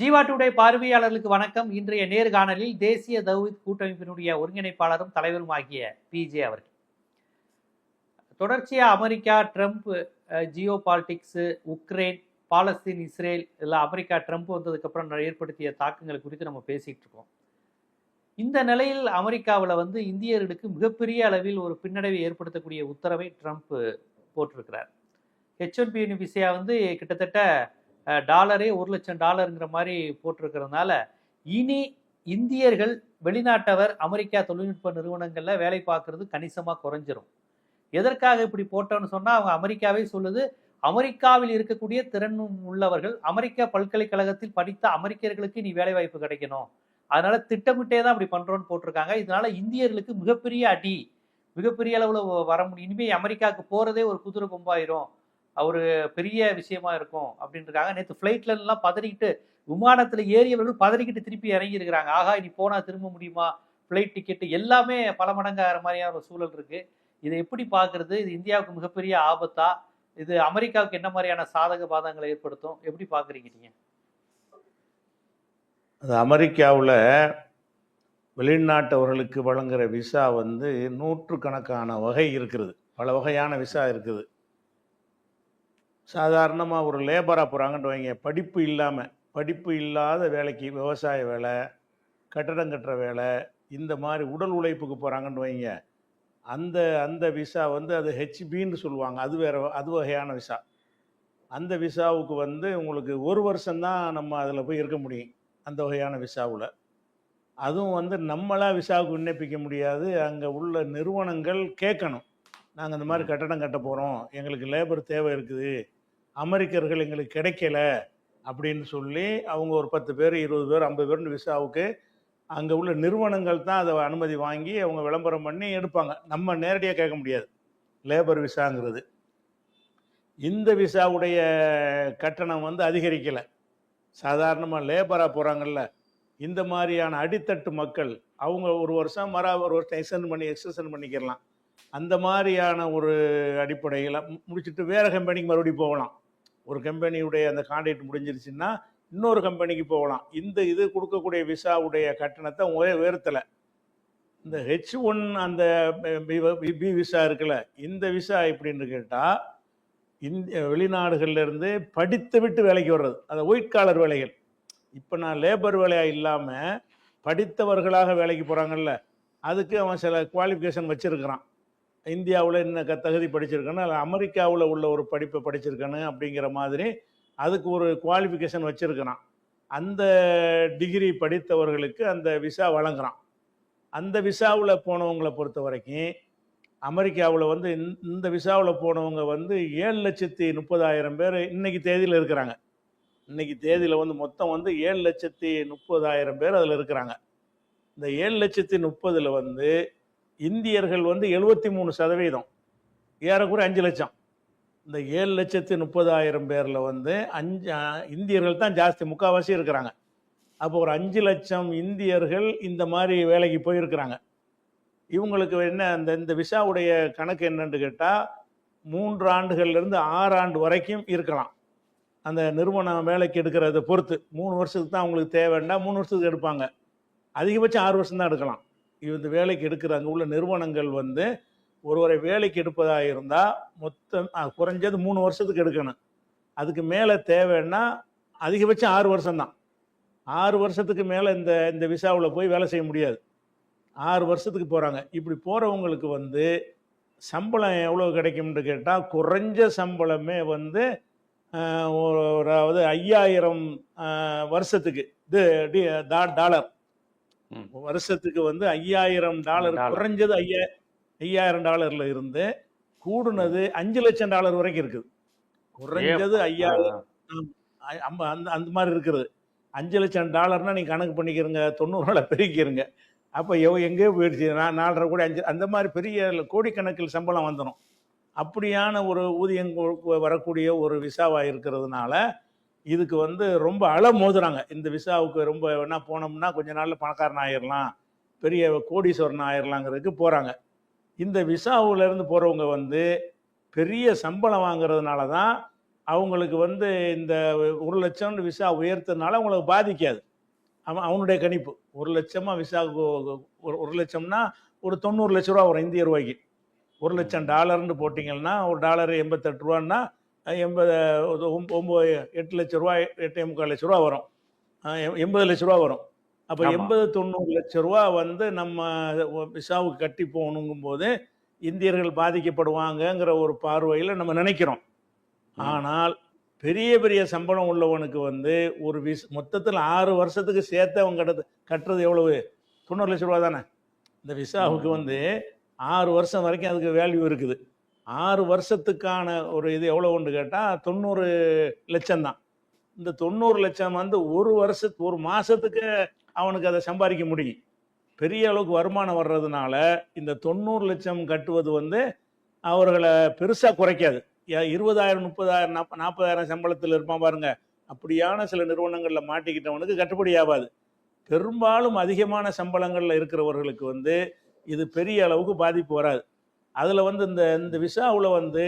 Jeeva today பார்வையாளர்களுக்கு வணக்கம். இன்றைய நேர்காணலில் தேசிய தௌஹித் கூட்டமைப்பினுடைய ஒருங்கிணைப்பாளரும் தலைவருமாகிய பிஜே அவர்கள். தொடர்ச்சியாக America Trump geopolitics Ukraine Palestine Israel இல்லை அமெரிக்கா ட்ரம்ப் வந்ததுக்கப்புறம் ஏற்படுத்திய தாக்கங்கள் குறித்து நம்ம பேசிகிட்டு இருக்கோம். இந்த நிலையில் அமெரிக்காவில் வந்து இந்தியர்களுக்கு மிகப்பெரிய அளவில் ஒரு பின்னடைவை ஏற்படுத்தக்கூடிய உத்தரவை ட்ரம்ப் போட்டிருக்கிறார். ஹெச் ஒன் பி விசையா வந்து கிட்டத்தட்ட டாலரே ஒரு லட்சம் டாலருங்கிற மாதிரி போட்டிருக்கிறதுனால இனி இந்தியர்கள் வெளிநாட்டவர் அமெரிக்கா தொழில்நுட்ப நிறுவனங்களில் வேலை பார்க்கறது கணிசமாக குறைஞ்சிரும். எதற்காக இப்படி போட்டோன்னு சொன்னால் அவங்க அமெரிக்காவே சொல்லுது அமெரிக்காவில் இருக்கக்கூடிய திறன் உள்ளவர்கள் அமெரிக்கா பல்கலைக்கழகத்தில் படித்த அமெரிக்கர்களுக்கு நீ வேலை வாய்ப்பு கிடைக்கணும். அதனால திட்டமிட்டே தான் அப்படி பண்றோம்னு போட்டிருக்காங்க. இதனால இந்தியர்களுக்கு மிகப்பெரிய அடி மிகப்பெரிய அளவில் வர முடியும். இனிமேல் அமெரிக்காவுக்கு போறதே ஒரு குதிரை கொம்பாயிரும். அவர் பெரிய விஷயமா இருக்கும் அப்படின்றக்காக நேற்று ஃப்ளைட்லலாம் பதறிக்கிட்டு விமானத்தில் ஏறியவர்கள் பதறிக்கிட்டு திருப்பி இறங்கி இருக்கிறாங்க ஆகா இனி போனால் திரும்ப முடியுமா? ஃப்ளைட் டிக்கெட் எல்லாமே பல மடங்கு ஆகிற மாதிரியான ஒரு சூழல் இருக்குது இதை எப்படி பார்க்குறது? இது இந்தியாவுக்கு மிகப்பெரிய ஆபத்தா? இது அமெரிக்காவுக்கு என்ன மாதிரியான சாதக பாதங்களை ஏற்படுத்தும்? எப்படி பார்க்குறீங்க நீங்கள் அது அமெரிக்காவில் வெளிநாட்டவர்களுக்கு வழங்குகிற விசா வந்து நூற்றுக்கணக்கான வகை இருக்கிறது. பல வகையான விசா இருக்குது. சாதாரணமாக ஒரு லேபராக போகிறாங்கன்னு வைங்க. படிப்பு இல்லாமல் படிப்பு இல்லாத வேலைக்கு விவசாய வேலை கட்டடம் கட்டுற வேலை இந்த மாதிரி உடல் உழைப்புக்கு போகிறாங்கன்னு வைங்க. அந்த அந்த விசா வந்து அது ஹெச்பின்னு சொல்லுவாங்க. அது வேற அது வகையான விசா. அந்த விசாவுக்கு வந்து உங்களுக்கு ஒரு வருஷம்தான் நம்ம அதில் போய் இருக்க முடியும். அந்த வகையான விசாவில். அதுவும் வந்து நம்மளா விசாவுக்கு விண்ணப்பிக்க முடியாது. அங்கே உள்ள நிறுவனங்கள் கேட்கணும். நாங்கள் இந்த மாதிரி கட்டடம் கட்ட போகிறோம் எங்களுக்கு லேபர் தேவை இருக்குது. அமெரிக்கர்கள் எங்களுக்கு கிடைக்கல அப்படின்னு சொல்லி அவங்க ஒரு பத்து பேர் இருபது பேர் ஐம்பது பேர்னு விசாவுக்கு அங்கே உள்ள நிறுவனங்கள் தான் அதை அனுமதி வாங்கி அவங்க விளம்பரம் பண்ணி எடுப்பாங்க. நம்ம நேரடியாக கேட்க முடியாது. லேபர் விசாங்கிறது. இந்த விசாவுடைய கட்டணம் வந்து அதிகரிக்கலை. சாதாரணமாக லேபராக போகிறாங்கல்ல இந்த மாதிரியான அடித்தட்டு மக்கள் அவங்க ஒரு வருஷம் மற ஒரு வருஷம் எக்ஸ்டெண்ட் பண்ணி எக்ஸ்டென்ஷன் பண்ணிக்கிறலாம் அந்த மாதிரியான ஒரு அடிப்படையில் முடிச்சுட்டு வேறு கம்பெனிக்கு மறுபடியும் போகலாம். ஒரு கம்பெனியுடைய அந்த கான்ட்ராக்ட் முடிஞ்சிருச்சுன்னா இன்னொரு கம்பெனிக்கு போகலாம். இந்த இது கொடுக்கக்கூடிய விசாவுடைய கட்டணத்தை ஒரே உயர்த்தலை. இந்த ஹெச் ஒன் அந்த பி விசா இருக்குல்ல இந்த விசா எப்படின்னு கேட்டால் இந்திய வெளிநாடுகள்லேருந்து படித்து விட்டு வேலைக்கு வர்றது. அந்த ஒயிட் காலர் வேலைகள். இப்போ நான் லேபர் வேலையாக இல்லாமல் படித்தவர்களாக வேலைக்கு போகிறாங்கல்ல அதுக்கு அவன் சில குவாலிஃபிகேஷன் வச்சுருக்கிறான். இந்தியாவில் என்ன க தகுதி படிச்சிருக்கானு அல்ல அமெரிக்காவில் உள்ள ஒரு படிப்பை படிச்சிருக்கானு அப்படிங்கிற மாதிரி அதுக்கு ஒரு குவாலிஃபிகேஷன் வச்சுருக்கிறான். அந்த டிகிரி படித்தவர்களுக்கு அந்த விசா வழங்குறான். அந்த விசாவில் போனவங்களை பொறுத்த வரைக்கும் அமெரிக்காவில் வந்து இந்த- இந்த விசாவில் போனவங்க வந்து ஏழு லட்சத்தி முப்பதாயிரம் பேர் இன்னைக்கு தேதியில் இருக்கிறாங்க. இன்னைக்கு தேதியில் வந்து மொத்தம் வந்து ஏழு லட்சத்தி முப்பதாயிரம் பேர் அதில் இருக்கிறாங்க. இந்த ஏழு லட்சத்தி முப்பதில் வந்து இந்தியர்கள் வந்து எழுபத்தி மூணு சதவீதம். ஏறக்குறைய அஞ்சு லட்சம். இந்த ஏழு லட்சத்தி முப்பதாயிரம் பேரில் வந்து அஞ்சு இந்தியர்கள் தான் ஜாஸ்தி முக்கால்வாசி இருக்கிறாங்க. அப்போ ஒரு அஞ்சு லட்சம் இந்தியர்கள் இந்த மாதிரி வேலைக்கு போயிருக்கிறாங்க. இவங்களுக்கு என்ன அந்த இந்த விசாவுடைய கணக்கு என்னன்னு கேட்டால் மூன்று ஆண்டுகள்லேருந்து ஆறு ஆண்டு வரைக்கும் இருக்கலாம். அந்த நிறுவனம் வேலைக்கு எடுக்கிறத பொறுத்து. மூணு வருஷத்துக்கு தான் அவங்களுக்கு தேவைன்னா மூணு வருஷத்துக்கு எடுப்பாங்க. அதிகபட்சம் ஆறு வருஷம் தான் எடுக்கலாம். இந்த வேலைக்கு எடுக்கிற அங்கே உள்ள நிறுவனங்கள் வந்து ஒருவரை வேலைக்கு எடுப்பதாக இருந்தால் மொத்தம் குறைஞ்சது மூணு வருஷத்துக்கு எடுக்கணும். அதுக்கு மேலே தேவைன்னா அதிகபட்சம் ஆறு வருஷம்தான். ஆறு வருஷத்துக்கு மேலே இந்த இந்த விசாவில் போய் வேலை செய்ய முடியாது. ஆறு வருஷத்துக்கு போகிறாங்க இப்படி போகிறவங்களுக்கு வந்து சம்பளம் எவ்வளோ கிடைக்கும்னு கேட்டால் குறைஞ்ச சம்பளமே வந்து ஒரு- அதாவது ஐயாயிரம் வருஷத்துக்கு. இது டி- டாலர். வருஷத்துக்கு வந்து ஐயாயிரம் டாலர். குறைஞ்சது ஐயா ஐயாயிரம் டாலர்ல இருந்து கூடுனது அஞ்சு லட்சம் டாலர் வரைக்கும் இருக்குது. குறைஞ்சது ஐயாயிரம். அந்த அந்த மாதிரி இருக்குது. அஞ்சு லட்சம் டாலர்னா நீங்க கணக்கு பண்ணிக்கிறங்க தொண்ணூறுல பெருக்கிருங்க. அப்போ எவ எங்கேயோ போயிடுச்சு நான் நாலரை கோடி அஞ்சு அந்த மாதிரி பெரிய கோடிக்கணக்கில் சம்பளம் வந்துடும் அப்படியான ஒரு ஊதியம் வரக்கூடிய ஒரு விசாவாக இருக்கிறதுனால இதுக்கு வந்து ரொம்ப அள மோதுறாங்க. இந்த விசாவுக்கு ரொம்ப என்ன போனோம்னா கொஞ்ச நாளில் பணக்காரன் ஆயிடலாம் பெரிய கோடீஸ்வரன் ஆயிடலாங்கிறதுக்கு போகிறாங்க இந்த விசாவிலேருந்து போகிறவங்க வந்து பெரிய சம்பளம் வாங்குறதுனால தான் அவங்களுக்கு வந்து இந்த ஒரு லட்சம் விசா உயர்த்ததுனால அவங்களுக்கு பாதிக்காது. அவன் அவனுடைய கணிப்பு. ஒரு லட்சமாக விசா ஒரு ஒரு லட்சம்னா ஒரு தொண்ணூறு லட்ச ரூபா வரும் இந்திய ரூபாய்க்கு. ஒரு லட்சம் டாலர்னு போட்டிங்கன்னா ஒரு டாலர் எண்பத்தெட்டு ரூபான்னா எண்பது ஒம்பது எட்டு லட்ச ரூபா எட்டு முக்கால் லட்ச ரூபா வரும் எண்பது லட்ச ரூபா வரும் அப்போ. எண்பது தொண்ணூறு லட்ச ரூபா வந்து நம்ம விசாவுக்கு கட்டி போகணுங்கும் போது இந்தியர்கள் பாதிக்கப்படுவாங்கங்கிற ஒரு பார்வையில் நம்ம நினைக்கிறோம். ஆனால் பெரிய பெரிய சம்பளம் உள்ளவனுக்கு வந்து ஒரு விஸ் மொத்தத்தில் ஆறு வருஷத்துக்கு சேர்த்து அவன் கட்டுறது கட்டுறது எவ்வளவு தொண்ணூறு லட்ச ரூபா தானே இந்த விசாவுக்கு. வந்து ஆறு வருஷம் வரைக்கும் அதுக்கு வேல்யூ இருக்குது ஆறு வருஷத்துக்கான ஒரு இது எவ்வளோன்னு கேட்டால் தொண்ணூறு லட்சம் தான். இந்த தொண்ணூறு லட்சம் வந்து ஒரு வருஷத்து ஒரு மாதத்துக்கு அவனுக்கு அதை சம்பாதிக்க முடியும். பெரிய அளவுக்கு வருமானம் வர்றதுனால இந்த தொண்ணூறு லட்சம் கட்டுவது வந்து அவர்களை பெருசாக குறைக்காது. இருபதாயிரம் முப்பதாயிரம் நாற்ப நாற்பதாயிரம் சம்பளத்தில் இருப்பான் பாருங்க. அப்படியான சில நிறுவனங்களில் மாட்டிக்கிட்டவனுக்கு கட்டுப்படி ஆகாது. பெரும்பாலும் அதிகமான சம்பளங்களில் இருக்கிறவர்களுக்கு வந்து இது பெரிய அளவுக்கு பாதிப்பு வராது. அதில் வந்து இந்த இந்த விசாவில் வந்து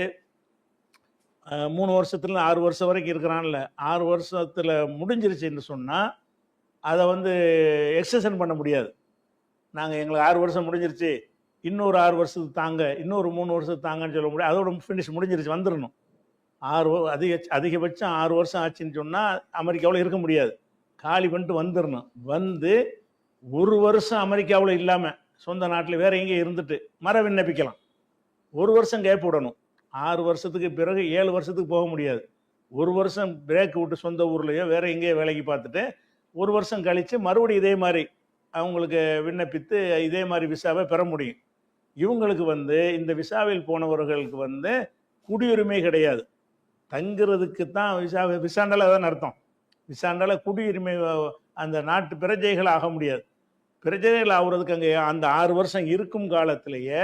மூணு வருஷத்துல ஆறு வருஷம் வரைக்கும் இருக்கிறான்ல. ஆறு வருஷத்தில் முடிஞ்சிருச்சுன்னு சொன்னால் அதை வந்து எக்ஸ்டென்ஷன் பண்ண முடியாது. நாங்கள் எங்களுக்கு ஆறு வருஷம் முடிஞ்சிருச்சு. இன்னொரு ஆறு வருஷத்துக்கு தாங்க இன்னொரு மூணு வருஷத்துக்கு தாங்கன்னு சொல்ல முடியாது. அதோட ஃபினிஷ் முடிஞ்சிருச்சு வந்துடணும் ஆறு அதிக அதிகபட்சம் ஆறு வருஷம் ஆச்சுன்னு சொன்னால் அமெரிக்காவில் இருக்க முடியாது. காலி பண்ணிட்டு வந்துடணும் வந்து ஒரு வருஷம் அமெரிக்காவில் இல்லாமல் சொந்த நாட்டில் வேற எங்கேயும் இருந்துட்டு மர விண்ணப்பிக்கலாம் ஒரு வருஷம் கேப் விடணும். ஆறு வருஷத்துக்கு பிறகு ஏழு வருஷத்துக்கு போக முடியாது. ஒரு வருஷம் பிரேக் விட்டு சொந்த ஊர்லேயோ வேறு எங்கேயோ வேலைக்கு பார்த்துட்டு ஒரு வருஷம் கழித்து மறுபடியும் இதே மாதிரி அவங்களுக்கு விண்ணப்பித்து இதே மாதிரி விசாவை பெற முடியும். இவங்களுக்கு வந்து இந்த விசாவில் போனவர்களுக்கு வந்து குடியுரிமை கிடையாது. தங்குறதுக்கு தான் விசா விசாண்டால் அதான் அர்த்தம். விசாண்டால குடியுரிமை அந்த நாட்டு பிரஜைகள் ஆக முடியாது. பிரஜைகள் ஆகுறதுக்கு அங்கே அந்த ஆறு வருஷம் இருக்கும் காலத்திலேயே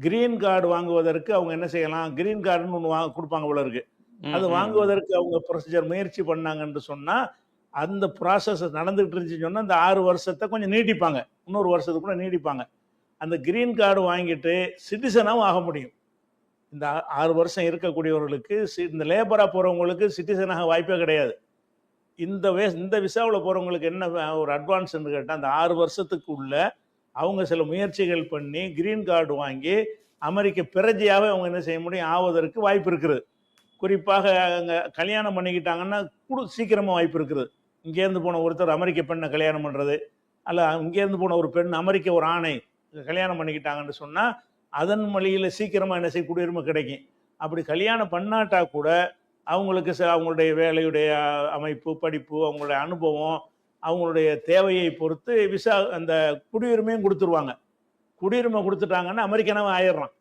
கிரீன் கார்டு வாங்குவதற்கு அவங்க என்ன செய்யலாம்? கிரீன் கார்டுன்னு ஒன்று வாங்க கொடுப்பாங்க போல இருக்கு. அது. வாங்குவதற்கு அவங்க ப்ரொசீஜர் முயற்சி பண்ணாங்கன்னு சொன்னா அந்த ப்ராசஸ் நடந்துகிட்டு இருந்துச்சுன்னு சொன்னா அந்த ஆறு வருஷத்தை கொஞ்சம் நீட்டிப்பாங்க. இன்னொரு வருஷத்துக்கு கூட நீடிப்பாங்க அந்த கிரீன் கார்டு வாங்கிட்டு சிட்டிசனாகவும் ஆக முடியும். இந்த ஆறு வருஷம் இருக்கக்கூடியவர்களுக்கு சி- இந்த லேபரா போறவங்களுக்கு சிட்டிசனாக வாய்ப்பே கிடையாது. இந்த வே இந்த விசாவில் போறவங்களுக்கு என்ன ஒரு அட்வான்ஸ்ன்னு கேட்டால் அந்த ஆறு வருஷத்துக்கு உள்ள அவங்க சில முயற்சிகள் பண்ணி கிரீன் கார்டு வாங்கி அமெரிக்க பிரஜையாகவே அவங்க என்ன செய்ய முடியும்? ஆவதற்கு வாய்ப்பு இருக்குது. குறிப்பாக அங்கே கல்யாணம் பண்ணிக்கிட்டாங்கன்னா கூட சீக்கிரமாக வாய்ப்பு இருக்குது. இங்கேருந்து போன ஒருத்தர் அமெரிக்க பெண்ணை கல்யாணம் பண்ணுறது அல்ல இங்கேருந்து போன ஒரு பெண் அமெரிக்க ஒரு ஆணை கல்யாணம் பண்ணிக்கிட்டாங்கன்னு சொன்னால் அதன் மொழியில் சீக்கிரமாக என்ன செய்ய குடியுரிமை கிடைக்கும். அப்படி கல்யாணம் பண்ணாட்டா கூட அவங்களுக்கு அவங்களுடைய வேலையுடைய அமைப்பு படிப்பு அவங்களுடைய அனுபவம் அவங்களுடைய தேவையை பொறுத்து விசா அந்த குடியுரிமையும் கொடுத்துருவாங்க. குடியுரிமை கொடுத்துட்டாங்கன்னா அமெரிக்கனவன் ஆயிடுறான்.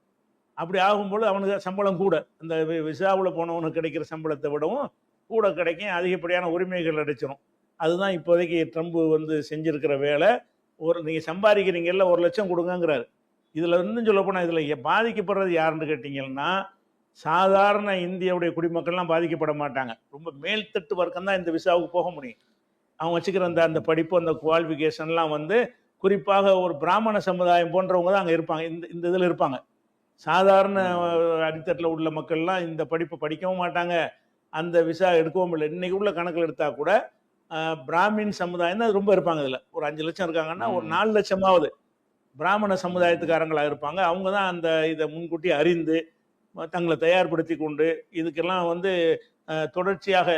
அப்படி ஆகும்போது அவனுக்கு சம்பளம் கூட. அந்த விசாவில் போனவனுக்கு கிடைக்கிற சம்பளத்தை விடவும் கூட கிடைக்கும். அதிகப்படியான உரிமைகள் அடிச்சிடும் அதுதான் இப்போதைக்கு ட்ரம்ப் வந்து செஞ்சுருக்கிற வேலை. ஒரு நீங்கள் சம்பாதிக்கிறீங்கல்ல ஒரு லட்சம் கொடுங்கங்கிறாரு. இதில் இருந்து சொல்லப்போனால் இதில் பாதிக்கப்படுறது யாருன்னு கேட்டிங்கன்னா சாதாரண இந்தியாவுடைய குடிமக்கள்லாம் பாதிக்கப்பட மாட்டாங்க. ரொம்ப மேல்தட்டு வர்க்கம் தான் இந்த விசாவுக்கு போக முடியும். அவங்க வச்சுக்கிற அந்த அந்த படிப்பு அந்த குவாலிஃபிகேஷன்லாம் வந்து குறிப்பாக ஒரு பிராமண சமுதாயம் போன்றவங்க தான் அங்கே இருப்பாங்க. இந்த இந்த இதில் இருப்பாங்க. சாதாரண அடித்தட்டில் உள்ள மக்கள்லாம் இந்த படிப்பை படிக்கவும் மாட்டாங்க. அந்த விசா எடுக்கவும் இல்லை. இன்னைக்கு உள்ள கணக்கில் எடுத்தா கூட பிராமின் சமுதாயம் தான் ரொம்ப இருப்பாங்க இதில். ஒரு அஞ்சு லட்சம் இருக்காங்கன்னா ஒரு. நாலு லட்சமாவது பிராமண சமுதாயத்துக்காரங்களா இருப்பாங்க. அவங்க தான் அந்த இதை முன்கூட்டி அறிந்து தங்களை தயார்படுத்தி கொண்டு இதுக்கெல்லாம் வந்து தொடர்ச்சியாக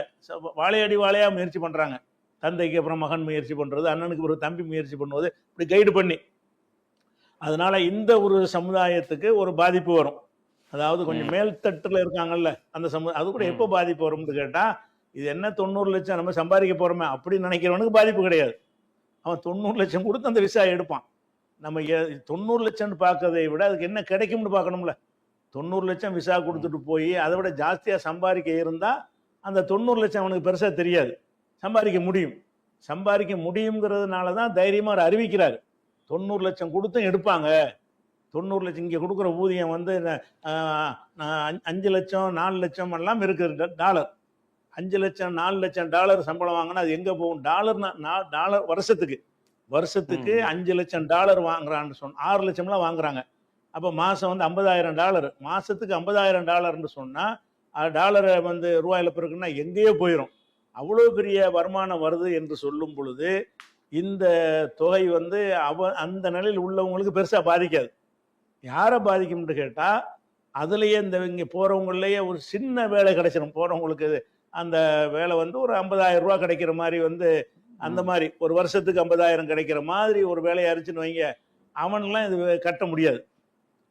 வாழையடி வாழையா முயற்சி பண்றாங்க. தந்தைக்கு அப்புறம் மகன் முயற்சி பண்றது அண்ணனுக்கு ஒரு தம்பி முயற்சி பண்ணுவது இப்படி கைடு பண்ணி. அதனால இந்த ஒரு சமுதாயத்துக்கு ஒரு பாதிப்பு வரும். அதாவது கொஞ்சம். மேல்தட்டுல இருக்காங்கல்ல அந்த சமு அது கூட. எப்போ பாதிப்பு வரும்னு கேட்டா இது என்ன தொண்ணூறு லட்சம் நம்ம சம்பாதிக்க போறோமே அப்படின்னு நினைக்கிறவனுக்கு பாதிப்பு கிடையாது. அவன் தொண்ணூறு லட்சம் கொடுத்து அந்த விசா எடுப்பான். நம்ம தொண்ணூறு லட்சம்னு பார்க்கறதை விட அதுக்கு என்ன கிடைக்கும்னு பார்க்கணும்ல. தொண்ணூறு லட்சம் விசா கொடுத்துட்டு போய் அதை விட ஜாஸ்தியா சம்பாதிக்க இருந்தா அந்த தொண்ணூறு லட்சம் அவனுக்கு பெருசா தெரியாது. சம்பாதிக்க முடியும். சம்பாதிக்க முடியுங்கிறதுனால தான் தைரியமா அவர் அறிவிக்கிறாரு. தொண்ணூறு லட்சம் கொடுத்தும் எடுப்பாங்க. தொண்ணூறு லட்சம் இங்கே கொடுக்குற ஊதியம் வந்து அஞ்சு- லட்சம் நாலு லட்சம் எல்லாம் இருக்குது. டாலர். அஞ்சு லட்சம் நாலு லட்சம் டாலர் சம்பளம் வாங்கினா அது எங்க போகும்? டாலர் டாலர் வருஷத்துக்கு. வருஷத்துக்கு. அஞ்சு லட்சம் டாலர் வாங்குறான்னு சொன்ன ஆறு லட்சம்லாம் வாங்குறாங்க. அப்போ மாசம் வந்து ஐம்பதாயிரம் டாலர். மாசத்துக்கு ஐம்பதாயிரம் டாலர்னு சொன்னா டாலரை வந்து ரூபாயில் பிறகுன்னா எங்கேயோ போயிடும் அவ்வளோ பெரிய வருமானம் வருது என்று சொல்லும் பொழுது இந்த தொகை வந்து அவ அந்த நிலையில் உள்ளவங்களுக்கு பெருசாக பாதிக்காது. யாரை பாதிக்கும்னு கேட்டால் அதுலேயே இந்த இங்கே போகிறவங்களையே ஒரு சின்ன வேலை கிடைச்சிடும் போகிறவங்களுக்கு அந்த வேலை வந்து ஒரு ஐம்பதாயிரம் ரூபா கிடைக்கிற மாதிரி வந்து அந்த மாதிரி ஒரு வருஷத்துக்கு ஐம்பதாயிரம் கிடைக்கிற மாதிரி ஒரு வேலையை அரிச்சுன்னு வைங்க அவன்லாம் இது கட்ட முடியாது.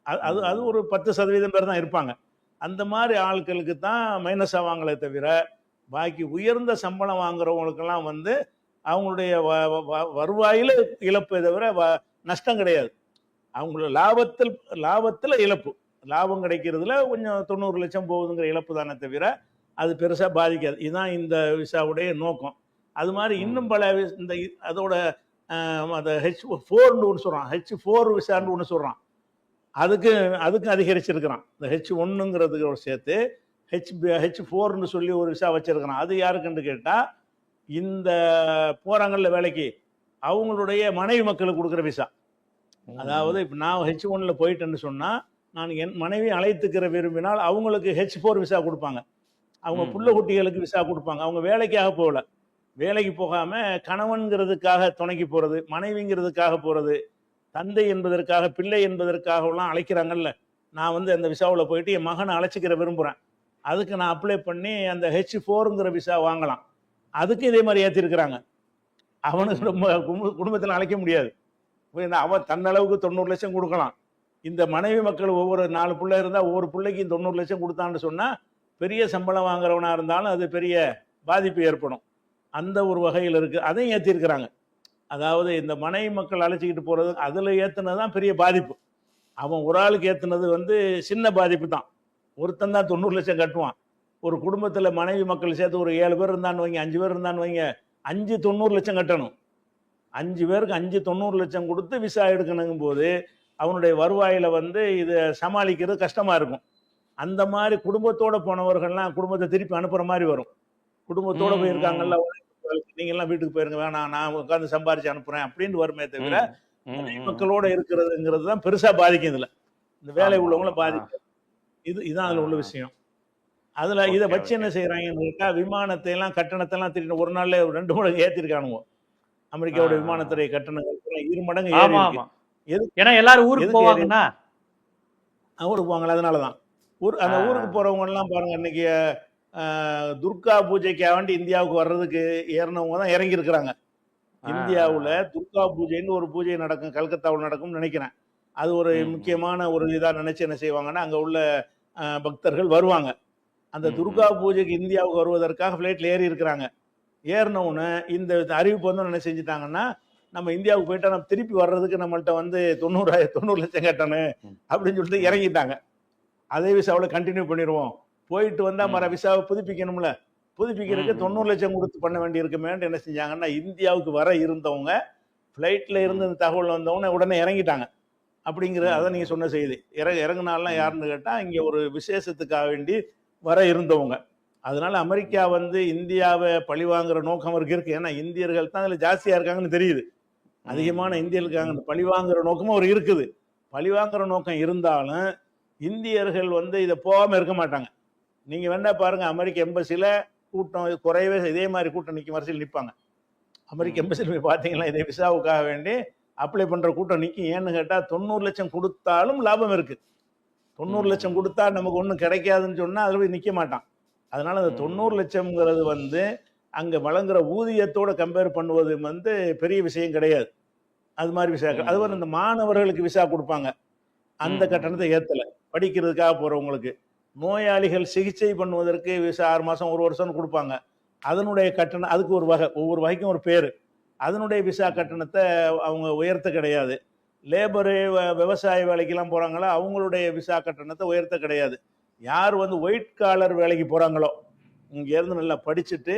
அது அது அது ஒரு பத்து சதவீதம் பேர் தான் இருப்பாங்க. அந்த மாதிரி ஆட்களுக்கு தான் மைனஸ் ஆவாங்களே தவிர பாக்கி உயர்ந்த சம்பளம் வாங்குறவங்களுக்கெல்லாம் வந்து அவங்களுடைய வருவாயில இழப்பை தவிர நஷ்டம் கிடையாது. அவங்களோட லாபத்தில் லாபத்தில் இழப்பு. லாபம் கிடைக்கிறதுல கொஞ்சம் தொண்ணூறு லட்சம் போகுதுங்கிற இழப்பு தானே தவிர அது பெருசாக பாதிக்காது. இதுதான் இந்த விசாவுடைய நோக்கம். அது மாதிரி இன்னும் பல இந்த அதோட அந்த ஹெச் ஃபோர்னு ஒன்று சொல்கிறான் ஹெச் ஃபோர் விசான்னு ஒன்று சொல்கிறான் அதுக்கு அதுக்கு அதிகரிச்சிருக்கிறான். இந்த ஹெச் ஒன்றுங்கிறதுக்கு சேர்த்து ஹெச் ஹெச் ஃபோர்னு சொல்லி ஒரு விசா வச்சிருக்கிறான். அது யாருக்குன்னு கேட்டால் இந்த போகிறாங்கல்ல வேலைக்கு அவங்களுடைய மனைவி மக்களுக்கு கொடுக்குற விசா. அதாவது இப்போ நான் ஹெச் ஒன்ல போயிட்டேன்னு சொன்னால் நான் என் மனைவி அழைத்துக்கிற விரும்பினால் அவங்களுக்கு ஹெச் ஃபோர் விசா கொடுப்பாங்க. அவங்க புள்ள குட்டிகளுக்கு விசா கொடுப்பாங்க. அவங்க வேலைக்காக போகல. வேலைக்கு போகாம கணவன்கிறதுக்காக துணைக்கு போறது மனைவிங்கிறதுக்காக போறது தந்தை என்பதற்காக பிள்ளை என்பதற்காகலாம் அழைக்கிறாங்கல்ல. நான் வந்து அந்த விசாவில் போயிட்டு என் மகனை அழைச்சிக்கிற விரும்புகிறேன் அதுக்கு நான் அப்ளை பண்ணி அந்த ஹெச் ஃபோருங்கிற விசா வாங்கலாம். அதுக்கு இதே மாதிரி ஏற்றிருக்கிறாங்க அவனுக்கு ரொம்ப குடும்பத்தில் அழைக்க முடியாது? அவன் தன்னளவுக்கு தொண்ணூறு லட்சம் கொடுக்கலாம். இந்த மனைவி மக்கள் ஒவ்வொரு நாலு பிள்ளை இருந்தால் ஒவ்வொரு பிள்ளைக்கும் தொண்ணூறு லட்சம் கொடுத்தான்னு சொன்னால் பெரிய சம்பளம் வாங்குறவனா இருந்தாலும் அது பெரிய பாதிப்பு ஏற்படும். அந்த ஒரு வகையில் இருக்கு. அதையும் ஏற்றிருக்கிறாங்க அதாவது இந்த மனைவி மக்கள் அழைச்சிக்கிட்டு போகிறது அதில் ஏற்றுனது தான் பெரிய பாதிப்பு. அவன் ஒரு ஆளுக்கு ஏற்றுனது வந்து சின்ன பாதிப்பு தான். ஒருத்தன் தான் தொண்ணூறு லட்சம் கட்டுவான். ஒரு குடும்பத்தில் மனைவி மக்கள் சேர்த்து ஒரு ஏழு பேர் இருந்தான்னு வைங்க அஞ்சு பேர் இருந்தான்னு வைங்க அஞ்சு தொண்ணூறு லட்சம் கட்டணும். அஞ்சு பேருக்கு அஞ்சு தொண்ணூறு லட்சம் கொடுத்து விசா எடுக்கணுங்கும் போது அவனுடைய வருவாயில வந்து இதை சமாளிக்கிறது கஷ்டமா இருக்கும். அந்த மாதிரி குடும்பத்தோட போனவர்கள்லாம் குடும்பத்தை திருப்பி அனுப்புற மாதிரி வரும். குடும்பத்தோட போயிருக்காங்கல்ல நீங்க எல்லாம் வீட்டுக்கு போயிருங்க வேணாம் நான் உட்காந்து சம்பாரிச்சு அனுப்புறேன் அப்படின்னு வருமே தவிர மக்களோட இருக்கிறதுங்கிறது தான் பெருசா பாதிக்கும் இதுல. இந்த வேலை ஆமா, உள்ளவங்கள ஆமா. பாதிக்கும் இது இதான் அதுல உள்ள. விஷயம். அதுல இதை வச்சு என்ன செய்யறாங்கன்னு கேட்டா விமானத்தை எல்லாம் கட்டணத்தை எல்லாம் திருப்பி ஒரு நாள்ல ரெண்டு மடங்கு ஏத்திருக்கானுங்க அமெரிக்காவோட. விமானத்துறை கட்டணங்கள் இரு மடங்கு ஏறி ஏன்னா எல்லாரும் ஊருக்கு போவாங்கன்னா? ஊருக்கு போவாங்களா அதனாலதான். ஊர் அந்த. ஊருக்கு போறவங்க எல்லாம் பாருங்க இன்னைக்கு துர்கா பூஜைக்காக வேண்டி இந்தியாவுக்கு வர்றதுக்கு ஏறினவங்க தான் இறங்கி இருக்கிறாங்க இந்தியாவுல துர்கா பூஜைன்னு ஒரு பூஜை நடக்கும் கல்கத்தாவில் நடக்கும்னு நினைக்கிறேன். அது ஒரு. முக்கியமான ஒரு இதா நினைச்சு என்ன செய்வாங்கன்னா அங்க உள்ள பக்தர்கள் வருவாங்க. அந்த துர்கா பூஜைக்கு இந்தியாவுக்கு வருவதற்காக ஃப்ளைட்ல ஏறி இருக்கிறாங்க. ஏறினவுடனே இந்த அறிவிப்பு வந்து என்ன செஞ்சுட்டாங்கன்னா நம்ம இந்தியாவுக்கு போயிட்டா நம்ம திருப்பி வர்றதுக்கு நம்மள்ட்ட வந்து தொண்ணூறாயிரம் தொண்ணூறு லட்சம் கட்டணும் ம். அப்படின்னு சொல்லிட்டு இறங்கிட்டாங்க. அதே விசாவில் கண்டினியூ பண்ணிடுவோம். போயிட்டு வந்தா மர. விசாவை புதுப்பிக்கணும்ல. புதுப்பிக்கிறதுக்கு. தொண்ணூறு லட்சம் கொடுத்து பண்ண வேண்டி இருக்குமேன்ட்டு என்ன செஞ்சாங்கன்னா இந்தியாவுக்கு வர இருந்தவங்க ஃப்ளைட்ல இருந்து தகவல் வந்தவொடனே உடனே இறங்கிட்டாங்க. அப்படிங்கிற அதை நீங்க சொன்ன செய்தி. இற இறங்குனாலாம் யாருன்னு கேட்டா இங்க ஒரு விசேஷத்துக்காக வேண்டி வர இருந்தவங்க. அதனால அமெரிக்கா வந்து இந்தியாவை பழிவாங்குற நோக்கம் அவருக்கு இருக்கு. ஏன்னா இந்தியர்கள் தான் அதுல ஜாஸ்தியா இருக்காங்கன்னு தெரியுது. அதிகமான இந்தியர்களுக்காக அந்த பழிவாங்குற நோக்கமும் ஒரு இருக்குது. பழிவாங்குற நோக்கம் இருந்தாலும் இந்தியர்கள் வந்து இதை போகாம இருக்க மாட்டாங்க. நீங்க வேணா பாருங்க அமெரிக்க எம்பசில கூட்டம் குறையவே இதே மாதிரி கூட்டம் நிற்கும் வரிசையில் நிற்பாங்க அமெரிக்க. எம்பசியில் போய் பார்த்தீங்களா இதே விசாவுக்காக வேண்டி அப்ளை பண்ற கூட்டம் நிற்கும் ஏன்னு கேட்டா தொண்ணூறு லட்சம் கொடுத்தாலும் லாபம் இருக்கு. தொண்ணூறு. லட்சம் கொடுத்தா நமக்கு ஒன்றும் கிடைக்காதுன்னு சொன்னா அதுல போய் நிற்க மாட்டான். அதனால அந்த. தொண்ணூறு லட்சம்ங்கிறது வந்து அங்க வழங்குற ஊதியத்தோட கம்பேர் பண்ணுவது வந்து பெரிய விஷயம் கிடையாது. அது மாதிரி விசா அது மாதிரி இந்த மாணவர்களுக்கு விசா கொடுப்பாங்க. அந்த. கட்டணத்தை ஏத்தல. படிக்கிறதுக்காக போறவங்களுக்கு. நோயாளிகள் சிகிச்சை பண்ணுவதற்கு விசா ஆறு மாசம் ஒரு வருஷம்னு கொடுப்பாங்க. அதனுடைய கட்டணம் அதுக்கு ஒரு வகை ஒவ்வொரு வகைக்கும் ஒரு பேர். அதனுடைய விசா கட்டணத்தை அவங்க உயர்த்த கிடையாது. லேபரு விவசாய வேலைக்கெல்லாம் போறாங்களோ அவங்களுடைய விசா கட்டணத்தை உயர்த்த கிடையாது. யார் வந்து ஒயிட் காலர் வேலைக்கு போறாங்களோ இங்க இருந்து நல்லா படிச்சுட்டு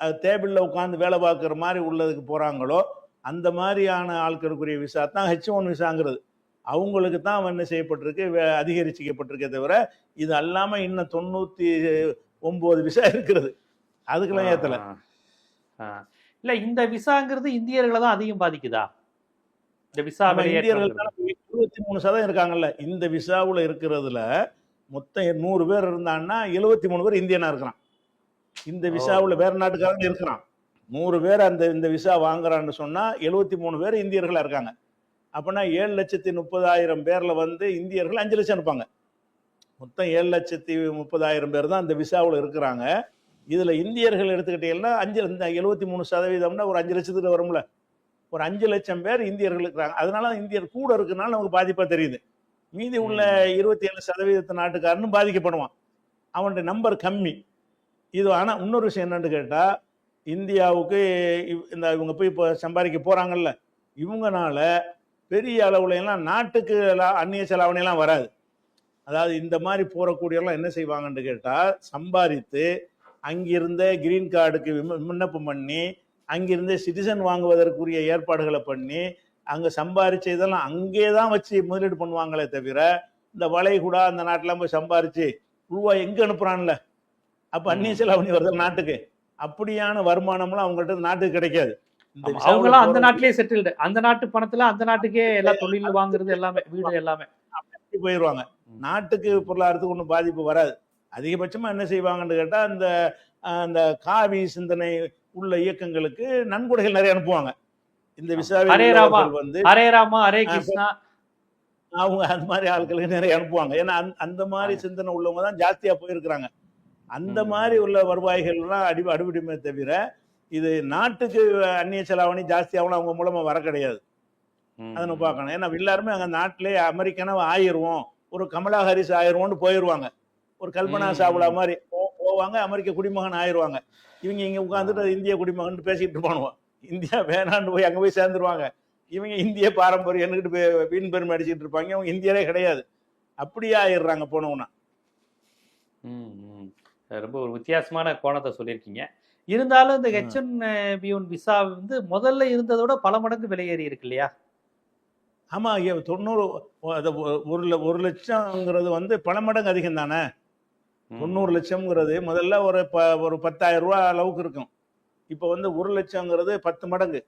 அது டேபிளில் உட்காந்து வேலை பார்க்குற மாதிரி உள்ளதுக்கு போறாங்களோ அந்த மாதிரியான ஆட்களுக்குரிய விசா தான் ஹெச் ஒன் விசாங்கிறது. அவங்களுக்கு தான் என்ன செய்யப்பட்டிருக்கு அதிகரிச்சிக்கப்பட்டிருக்கே தவிர இது அல்லாம இன்னும் தொண்ணூத்தி ஒன்பது விசா இருக்கிறது. அதுக்கெல்லாம் ஆ. இல்ல இந்த விசாங்கிறது இந்தியர்களை தான் அதிகம் பாதிக்குதா? இந்த விசா இந்தியர்கள் இருபத்தி மூணு சதம் இருக்காங்கல்ல. இந்த விசாவுல இருக்கிறதுல மொத்தம் நூறு பேர் இருந்தான்னா எழுபத்தி மூணு பேர் இந்தியனா இருக்கிறான். இந்த விசாவில் வேற நாட்டுக்காரங்க இருக்கிறான். நூறு பேர் அந்த இந்த விசா வாங்குறான்னு சொன்னா எழுபத்தி மூணு பேர் இந்தியர்களா இருக்காங்க. அப்பனா ஏழு லட்சத்தி முப்பதாயிரம் பேர்ல வந்து இந்தியர்கள் அஞ்சு லட்சம் இருப்பாங்க மொத்தம் ஏழு லட்சத்தி முப்பதாயிரம் பேர் தான் அந்த விசாவில் இருக்கிறாங்க. இதுல இந்தியர்கள் எடுத்துக்கிட்டீங்கன்னா அஞ்சு இந்த எழுபத்தி மூணு சதவீதம்னா ஒரு அஞ்சு லட்சத்துக்கு வரும்ல. ஒரு அஞ்சு லட்சம் பேர் இந்தியர்கள் இருக்கிறாங்க. அதனால இந்தியர் கூட இருக்கிறனால நமக்கு பாதிப்பா தெரியுது. மீதி உள்ள இருபத்தி ஏழு சதவீதத்து நாட்டுக்காரனும் பாதிக்கப்படுவான். அவனுடைய நம்பர் கம்மி. இது ஆனால் இன்னொரு விஷயம் என்னன்னு கேட்டால் இந்தியாவுக்கு இந்த இவங்க போய் இப்போ சம்பாதிக்க போகிறாங்கல்ல இவங்கனால பெரிய அளவுல எல்லாம் நாட்டுக்கு அந்நிய செலாவணியெல்லாம் வராது. அதாவது இந்த மாதிரி போறக்கூடியவங்களாம் என்ன செய்வாங்கன்னு கேட்டால் சம்பாதித்து அங்கிருந்த கிரீன் கார்டுக்கு விண்ணப்பம் பண்ணி அங்கிருந்தே சிட்டிசன் வாங்குவதற்குரிய ஏற்பாடுகளை பண்ணி அங்கே சம்பாரிச்ச இதெல்லாம் அங்கே தான் வச்சு முதலீடு பண்ணுவாங்களே தவிர இந்த வளைகுடா அந்த நாட்டெல்லாம் போய் சம்பாரிச்சு ரூபாய் எங்கே அனுப்புறான்ல? அப்போ அந்நிய செலாவணி வருது நாட்டுக்கு. அப்படியான வருமானம்லாம் அவங்கள்ட்ட நாட்டுக்கு கிடைக்காது. அவங்களாம் அந்த நாட்டிலேயே செட்டில்டு அந்த நாட்டு பணத்துல அந்த நாட்டுக்கே எல்லா தொழில் வாங்குறது எல்லாமே வீடு எல்லாமே. போயிடுவாங்க. நாட்டுக்கு பொருளாதாரத்துக்கு ஒன்றும் பாதிப்பு வராது. அதிகபட்சமா என்ன செய்வாங்கன்னு கேட்டா அந்த அந்த காவி சிந்தனை உள்ள இயக்கங்களுக்கு நன்கொடைகள் நிறைய அனுப்புவாங்க. இந்த. உள்ளவர்கள் வந்து ஹரே ராமா ஹரே கிருஷ்ணா. அவங்க அந்த மாதிரி ஆட்களுக்கு நிறைய அனுப்புவாங்க. ஏன்னா அந்த- அந்த மாதிரி. சிந்தனை உள்ளவங்க தான் ஜாஸ்தியா போயிருக்கிறாங்க. அந்த. மாதிரி உள்ள வருவாய்கள்லாம் அடி அடிபிடிமே தவிர இது நாட்டுக்கு அந்நிய செலாவணி ஜாஸ்தியாகவும் அவங்க மூலமா வர கிடையாது. அதை நம்ம பார்க்கணும். ஏன்னா எல்லாருமே அங்கே நாட்டிலே அமெரிக்கனா ஆயிருவோம் ஒரு கமலா ஹாரிஸ் ஆயிருவோம்னு போயிடுவாங்க ஒரு கல்பனா. சாவ்லா மாதிரி போவாங்க அமெரிக்க குடிமகன் ஆயிருவாங்க. இவங்க இங்க உட்காந்துட்டு இந்திய குடிமகன் பேசிட்டு இருப்பானுவோ. இந்தியா வேணான்னு போய் அங்க போய் சேர்ந்துருவாங்க. இவங்க இந்திய பாரம்பரியம்னுக்கிட்டு வீண் பெருமை அடிச்சிட்டு இருப்பாங்க. அவங்க இந்தியரே கிடையாது. அப்படியே ஆயிடுறாங்க போனவனா ம், ம். ரொம்ப ஒரு வித்தியாசமான கோணத்தை சொல்லியிருக்கீங்க. இருந்தாலும் இந்த. H one B one visa வந்து முதல்ல இருந்ததை விட பல மடங்கு விலையேறி இருக்கு இல்லையா? ஆமா ஐயா, தொண்ணூறு ஒரு ஒரு லட்சம்ங்கிறது வந்து பல மடங்கு அதிகம் தானே ம். தொண்ணூறு லட்சம்ங்கிறது முதல்ல ஒரு ப ஒரு பத்தாயிரம் ரூபா அளவுக்கு இருக்கும். இப்போ வந்து ஒரு லட்சங்கிறது பத்து மடங்கு.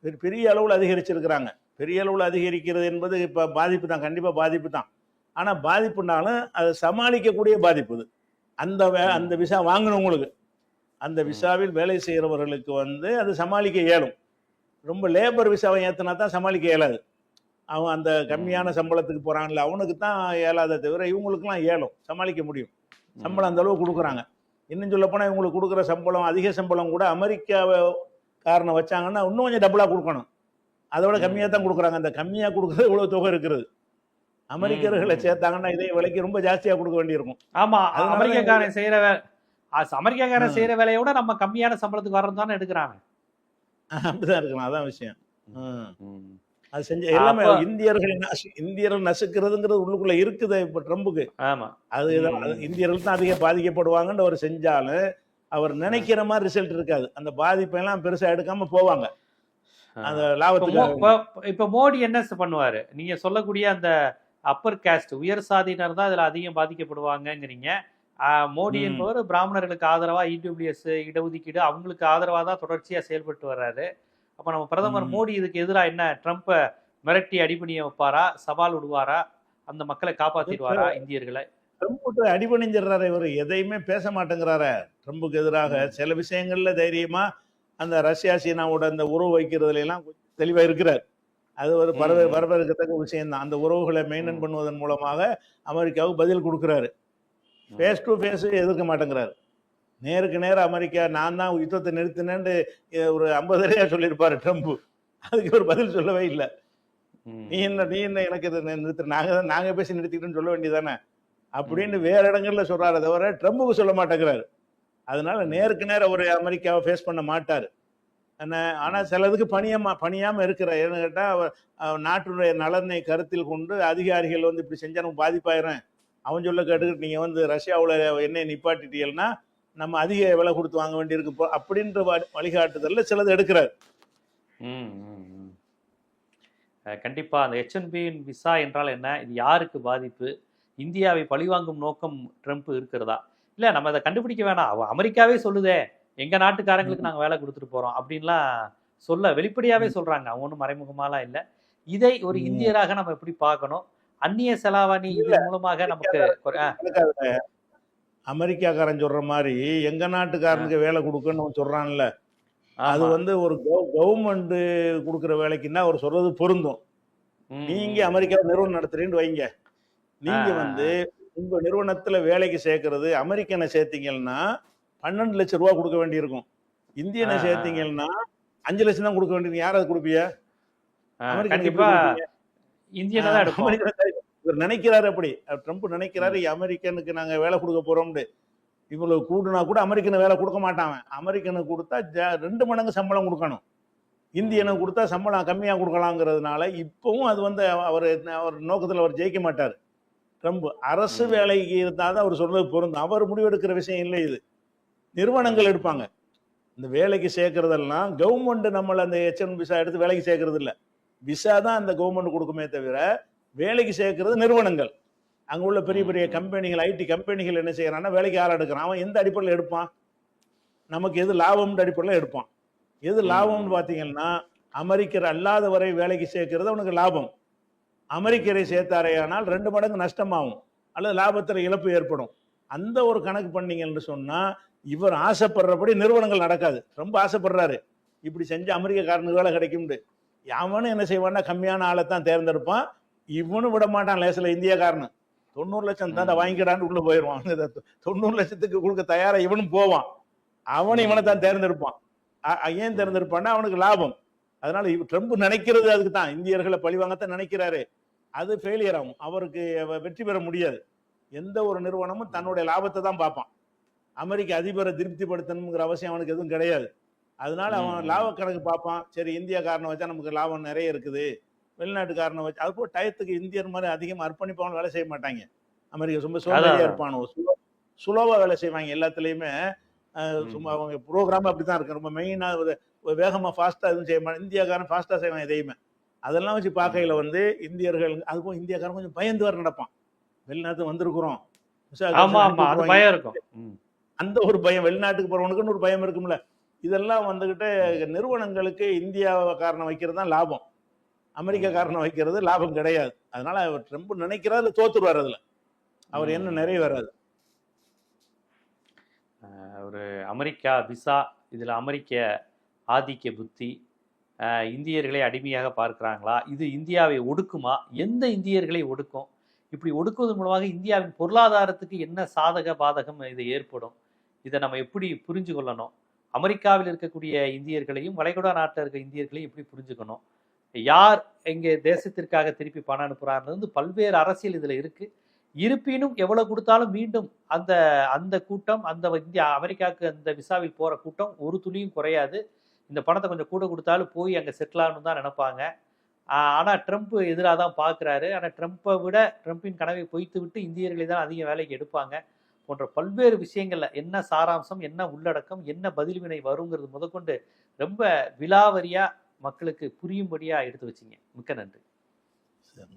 பெரிய- பெரிய அளவில் அதிகரிச்சிருக்கிறாங்க. பெரிய அளவில் அதிகரிக்கிறது என்பது இப்போ பாதிப்பு தான் கண்டிப்பாக பாதிப்பு தான். ஆனால் பாதிப்புனாலும் அதை சமாளிக்கக்கூடிய பாதிப்பு இது. அந்த வே. அந்த விசா வாங்கினவங்களுக்கு அந்த. விசாவில் வேலை செய்கிறவர்களுக்கு வந்து அது சமாளிக்க இயலும். ரொம்ப லேபர் விசாவை ஏற்றினா தான் சமாளிக்க இயலாது. அவன் அந்த கம்மியான சம்பளத்துக்கு போகிறான்ல அவனுக்கு தான் இயலாத தவிர இவங்களுக்குலாம் இயலும் சமாளிக்க முடியும். சம்பளம் அந்த அளவு கொடுக்குறாங்க. இன்னும் சொல்ல போனால் இவங்களுக்கு கொடுக்குற சம்பளம் அதிக சம்பளம் கூட அமெரிக்காவை காரணம் வச்சாங்கன்னா இன்னும் கொஞ்சம் டபுளாக கொடுக்கணும். அதோட கம்மியாக தான் கொடுக்குறாங்க. அந்த கம்மியாக கொடுக்குறது இவ்வளோ தொகை இருக்கிறது அமெரிக்கர்களை. சேர்த்தாங்கன்னா இதே விலைக்கு ரொம்ப ஜாஸ்தியாக கொடுக்க வேண்டியிருக்கும். ஆமா அதனால அமெரிக்காக்காரன் செய்யற வேலை அமெரிக்காக்காரன் வேலையை விட நம்ம கம்மியான சம்பளத்துக்கு வர்றது தானே எடுக்கிறாங்க. அப்படிதான் இருக்கணும். அதான் விஷயம். அது செஞ்ச எல்லாமே இந்தியர்களை இந்தியர்கள் நசுக்கிறதுங்கிறது உள்ளுக்குள்ள இருக்குது இப்போ ட்ரம்புக்கு. ஆமா. அது இந்தியர்கள் தான் அதிகம் பாதிக்கப்படுவாங்கன்னு அவர் செஞ்சாலும் அவர் நினைக்கிற மாதிரி ரிசல்ட் இருக்காது. அந்த பாதிப்பெல்லாம் பெருசா எடுக்காம போவாங்க. அந்த லாபத்துக்கு இப்ப- மோடி என்ன பண்ணுவாரு? நீங்க சொல்லக்கூடிய அந்த அப்பர் காஸ்ட் உயர் சாதியினர் தான் இதுல அதிகம் பாதிக்கப்படுவாங்கங்கிறீங்க. மோடி. என்பவர் பிராமணர்களுக்கு ஆதரவா இடபிள்யூஎஸ் இடஒதுக்கீடு அவங்களுக்கு ஆதரவா தான் தொடர்ச்சியா செயல்பட்டு வர்றாரு. அப்ப நம்ம பிரதமர். மோடி இதுக்கு எதிராக என்ன? ட்ரம்ப்பை மிரட்டி அடிபணிய வைப்பாரா? சவால் விடுவாரா? அந்த மக்களை காப்பாத்திடுவாரா இந்தியர்களை? ட்ரம்புக்கு அடிபணிஞ்சிடுறாரு இவர். எதையுமே பேச மாட்டேங்கிறாரு. ட்ரம்புக்கு எதிராக சில விஷயங்கள்ல தைரியமா அந்த ரஷ்யா சீனாவோட அந்த உறவு வைக்கிறதுல எல்லாம் கொஞ்சம் தெளிவா இருக்கிறார். அது ஒரு பரவ. வரவேற்கத்தக்க விஷயம் தான். அந்த உறவுகளை மெயின்டைன். பண்ணுவதன் மூலமாக அமெரிக்காவுக்கு பதில் கொடுக்குறாரு. ஃபேஸ் டு ஃபேஸ் எதிர்க்க மாட்டேங்கிறாரு. நேருக்கு நேர் அமெரிக்கா நான் தான் யுத்தத்தை நிறுத்தினேன்னு ஒரு ஐம்பதரையா சொல்லியிருப்பாரு ட்ரம்ப். அதுக்கு ஒரு பதில் சொல்லவே இல்லை. நீ என்ன நீ என்ன எனக்கு இதை நிறுத்து நாங்க தான் நாங்க பேசி நிறுத்திக்கிட்டோம்னு சொல்ல வேண்டியதானே? அப்படின்னு வேற இடங்கள்ல சொல்றாரு தவிர ட்ரம்புக்கு சொல்ல மாட்டேங்கிறாரு. அதனால நேருக்கு நேர ஒரு அமெரிக்காவை ஃபேஸ் பண்ண மாட்டாரு. என்ன ஆனா சிலதுக்கு பணியாம பணியாம இருக்கிற ஏன்னு கேட்டா அவர் அவர் நாட்டுடைய நலனை கருத்தில் கொண்டு அதிகாரிகள் வந்து இப்படி செஞ்சா நமக்கு பாதிப்பாயிரும் அவன் சொல்ல கேட்டுக்கிட்டு நீங்க வந்து ரஷ்யாவுல எண்ணெய் நிப்பாட்டிட்டீங்கன்னா நம்ம அதிக விலை கொடுத்து வாங்க வேண்டியிருக்கு அப்படின்ற வழி- வழிகாட்டுதல்ல சிலது எடுக்கிறார். கண்டிப்பா அந்த ஹெச்என்பி விசா என்றால் என்ன? இது யாருக்கு பாதிப்பு? இந்தியாவை பழிவாங்கும் நோக்கம் ட்ரம்ப் இருக்கிறதா? இல்ல நம்ம அதை கண்டுபிடிக்க வேணாம். அவ அமெரிக்காவே சொல்லுதே. எங்க நாட்டுக்காரங்களுக்கு நாங்க வேலை கொடுத்துட்டு போறோம். அப்படின்லாம் சொல்ல வெளிப்படையாவே சொல்றாங்க. அவங்க ஒன்றும் மறைமுகமாலாம் இல்லை. இதை ஒரு. இந்தியராக நம்ம எப்படி பார்க்கணும்? அந்நிய செலாவணி இதன் மூலமாக நமக்கு. அமெரிக்காக்காரன் சொல்ற மாதிரி எங்க நாட்டுக்காரனுக்கு வேலை கொடுக்கன்னு சொல்றான்ல அது. வந்து ஒரு கவர்மெண்ட் கொடுக்குற வேலைக்குன்னா அவர் சொல்றது பொருந்தும். நீங்க. அமெரிக்கா நிறுவனம் நடத்துறீன்னு வைங்க. நீங்க வந்து உங்க நிறுவனத்துல வேலைக்கு சேர்க்கறது அமெரிக்கனை சேர்த்தீங்கன்னா பன்னெண்டு லட்சம் ரூபா கொடுக்க வேண்டியிருக்கும். இந்தியனை. சேர்த்தீங்கன்னா அஞ்சு லட்சம் தான் கொடுக்க வேண்டியது. யார் அதை கொடுப்பிய? கொடுப்பீங்க? இந்தியனை தான் நினைக்கிறாரு அப்படி. ட்ரம்ப் நினைக்கிறாரு அமெரிக்கனுக்கு நாங்க வேலை கொடுக்க போறோம்னு. இவ்வளவு கூடுனா கூட அமெரிக்கனு வேலை கொடுக்க மாட்டான். அமெரிக்கனுக்கு கொடுத்தா ரெண்டு மடங்கு சம்பளம் கொடுக்கணும். இந்தியனுக்கு கொடுத்தா சம்பளம் கம்மியா கொடுக்கலாங்கிறதுனால இப்பவும் அது வந்து அவர் அவர் நோக்கத்துல அவர் ஜெயிக்க மாட்டார். ட்ரம்ப் அரசு. வேலைக்கு இருந்தால் தான் அவர் சொல்றது பொருந்தும். அவர் முடிவெடுக்கிற விஷயம் இல்லை இது. நிறுவனங்கள் எடுப்பாங்க. இந்த வேலைக்கு சேர்க்கறதெல்லாம் கவர்மெண்ட் நம்மள அந்த எச்என் விசா எடுத்து வேலைக்கு சேர்க்கறது இல்ல விசா தான் அந்த கவர்மெண்ட் கொடுக்குமே தவிர வேலைக்கு சேர்க்கறது நிறுவனங்கள். அங்கே உள்ள பெரிய பெரிய கம்பெனிகள் ஐடி கம்பெனிகள் என்ன செய்யறான்னா வேலைக்கு யார் எடுக்கிறான். அவன் எந்த அடிப்படையில் எடுப்பான்? நமக்கு எது லாபம்ன்ற அடிப்படையில் எடுப்பான். எது லாபம்னு பார்த்தீங்கன்னா அமெரிக்கர் அல்லாதவரை வேலைக்கு சேர்க்கறது அவனுக்கு லாபம். அமெரிக்கரை சேர்த்தாரேயானால் ரெண்டு மடங்கு நஷ்டமாகும். அல்லது லாபத்தில் இழப்பு ஏற்படும். அந்த ஒரு கணக்கு பண்ணீங்கன்னு சொன்னால் இவர் ஆசைப்படுறபடி நிறுவனங்கள் நடக்காது. ரொம்ப ஆசைப்படுறாரு. இப்படி செஞ்சு அமெரிக்கக்காரனுக்கு வேலை கிடைக்கும்னு. அவனும் என்ன செய்வான்னா கம்மியான ஆளை தான் தேர்ந்தெடுப்பான். இவனும் விட மாட்டான் லேசில் இந்தியக்காரனு. தொண்ணூறு லட்சம் தான். வாங்கிக்கிறான்னு உள்ள போயிடுவான் தொண்ணூறு லட்சத்துக்கு கொடுக்க தயாரா இவனும் போவான். அவன் இவனை தான் தேர்ந்தெடுப்பான். ஏன் தேர்ந்தெடுப்பான்னா அவனுக்கு லாபம். அதனால ட்ரம்ப் நினைக்கிறது அதுக்கு தான் இந்தியர்களை பழிவாங்கத்தான் நினைக்கிறாரு. அது ஃபெயிலியர் ஆகும். அவருக்கு வெற்றி பெற முடியாது. எந்த ஒரு நிறுவனமும் தன்னுடைய லாபத்தை தான் பார்ப்பான். அமெரிக்க அதிபரை திருப்திப்படுத்தணுங்கிற அவசியம் அவனுக்கு எதுவும் கிடையாது. அதனால அவன். லாப கணக்கு பார்ப்பான். சரி இந்தியாக்காரனை வச்சா நமக்கு லாபம் நிறைய இருக்குது. வெளிநாட்டுக்காரனை வச்சு அது போல் டயத்துக்கு இந்தியர் மாதிரி அதிகமாக அர்ப்பணிப்பான வேலை செய்ய மாட்டாங்க. அமெரிக்கா ரொம்ப அதான். இருப்பானோ சுலோவா வேலை செய்வாங்க எல்லாத்துலேயுமே. சும்மா அவங்க ப்ரோக்ராம் அப்படி தான் இருக்கு. ரொம்ப மெயினாக வேகமாக ஃபாஸ்ட்டாக எதுவும் செய்ய மாட்டாங்க. இந்தியாக்காரன் ஃபாஸ்ட்டாக செய்வான் எதையுமே. அதெல்லாம் வச்சு பார்க்கையில வந்து இந்தியர்கள் அதுக்கும் இந்தியாக்காரன் கொஞ்சம் பயந்து வர நடப்பான். வெளிநாட்டு வந்திருக்கிறோம். பயம் இருக்கும். அந்த ஒரு பயம். வெளிநாட்டுக்கு போறவனுக்குன்னு ஒரு பயம் இருக்கும்ல. இதெல்லாம் வந்துகிட்டு நிறுவனங்களுக்கு இந்தியாக்காரனை வைக்கிறது தான் லாபம். அமெரிக்காக்காரனை வைக்கிறது லாபம் கிடையாது. அதனால அவர் ட்ரம்ப் நினைக்கிறாரு தோத்துருவார் அதுல. அவர் என்ன. நிறைவேறாது அஹ் ஒரு அமெரிக்கா விசா இதுல அமெரிக்க ஆதிக்க புத்தி இந்தியர்களை அடிமையாக பார்க்கிறாங்களா? இது இந்தியாவை ஒடுக்குமா? எந்த இந்தியர்களை ஒடுக்கும்? இப்படி ஒடுக்குவதன் மூலமாக இந்தியாவின் பொருளாதாரத்துக்கு என்ன சாதக பாதகம் இது ஏற்படும்? இதை நம்ம எப்படி புரிஞ்சு கொள்ளணும் அமெரிக்காவில் இருக்கக்கூடிய இந்தியர்களையும் வளைகுடா நாட்டில் இருக்க இந்தியர்களையும் எப்படி புரிஞ்சுக்கணும்? யார் இங்கே தேசத்திற்காக திருப்பி பணம் அனுப்புறாருன்னு பல்வேறு அரசியல் இதில் இருக்குது இருப்பினும் எவ்வளோ கொடுத்தாலும் மீண்டும் அந்த அந்த கூட்டம் அந்த இந்தியா அமெரிக்காவுக்கு அந்த விசாவில் போகிற கூட்டம் ஒரு துளியும் குறையாது. இந்த பணத்தை கொஞ்சம் கூட கொடுத்தாலும் போய் அங்கே செட்டில் ஆகணும் தான் நினைப்பாங்க. ஆனால் ட்ரம்ப் எதிராக தான் பார்க்குறாரு. ஆனால் ட்ரம்ப்பை விட ட்ரம்பின் கனவை பொய்த்து விட்டு இந்தியர்களை தான் அதிக வேலைக்கு எடுப்பாங்க போன்ற பல்வேறு விஷயங்களில் என்ன சாராம்சம் என்ன உள்ளடக்கம் என்ன பதில்வினை வருங்கிறது முதற்கொண்டு ரொம்ப விலாவரியாக மக்களுக்கு புரியும்படியாக எடுத்து வச்சீங்க மிக்க நன்றி சரி.